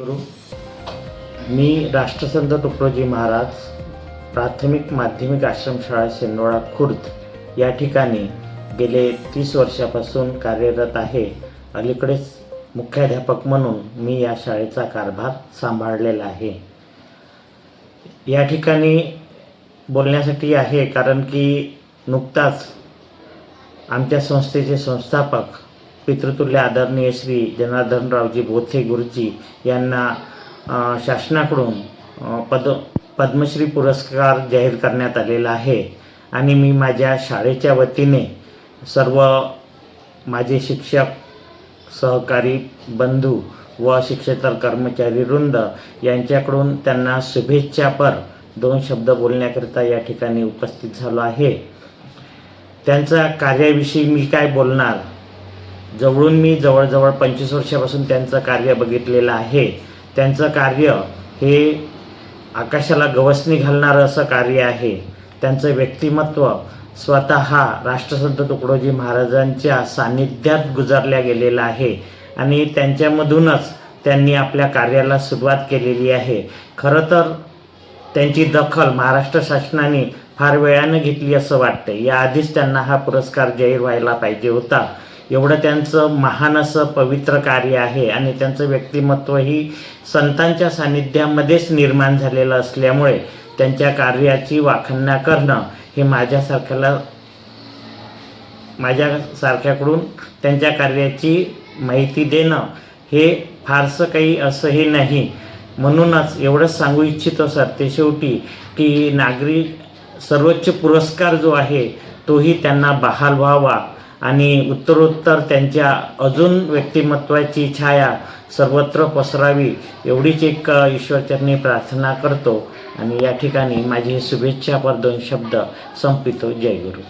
मी राष्ट्रसंत तुकडोजी महाराज प्राथमिक माध्यमिक आश्रमशाळा शेंदोळा खुर्द या ठिकाणी गेले तीस वर्षापासून कार्यरत आहे. अलीकडेच मुख्याध्यापक म्हणून मी या शाळेचा कारभार सांभाळलेला आहे. या ठिकाणी बोलण्यासाठी आहे कारण की नुकताच आमच्या संस्थेचे संस्थापक पितृतुल्य आदरणीय श्री जनार्दनरावजी बोथे गुरुजी यांना शासनाकडून पद पद्मश्री पुरस्कार जाहीर करण्यात आलेला आहे. आणि मी माझ्या शाळेच्या वतीने सर्व माझे शिक्षक सहकारी बंधू व शिक्षेतर कर्मचारी वृंद यांच्याकडून त्यांना शुभेच्छापर दोन शब्द बोलण्याकरिता या ठिकाणी उपस्थित झालो आहे. त्यांच्या कार्याविषयी मी काय बोलणार? जवळून मी जवळजवळ पंचवीस वर्षापासून त्यांचं कार्य बघितलेलं आहे. त्यांचं कार्य हे आकाशाला गवसणी घालणारं असं कार्य आहे. त्यांचं व्यक्तिमत्व स्वतः राष्ट्रसंत तुकडोजी महाराजांच्या सान्निध्यात गुजारल्या गेलेलं आहे आणि त्यांच्यामधूनच त्यांनी आपल्या कार्याला सुरुवात केलेली आहे. खरं तर त्यांची दखल महाराष्ट्र शासनाने फार वेळानं घेतली असं वाटतं याआधीच त्यांना हा पुरस्कार जाहीर व्हायला पाहिजे होता. एवढं त्यांचं महान असं पवित्र कार्य आहे आणि त्यांचं व्यक्तिमत्वही संतांच्या सान्निध्यामध्येच निर्माण झालेलं असल्यामुळे त्यांच्या कार्याची वाखण्या करणं हे माझ्यासारख्याला माझ्यासारख्याकडून त्यांच्या कार्याची माहिती देणं हे फारसं काही असंही नाही. म्हणूनच एवढंच सांगू इच्छितो सर ते शेवटी की नागरी सर्वोच्च पुरस्कार जो आहे तोही त्यांना बहाल व्हावा. आणि उत्तरोत्तर त्यांच्या अजून व्यक्तिमत्वाची छाया सर्वत्र पसरावी एवढीच एक ईश्वरचरणी प्रार्थना करतो. आणि या ठिकाणी माझी शुभेच्छापर दोन शब्द. संपितो. जय गुरु.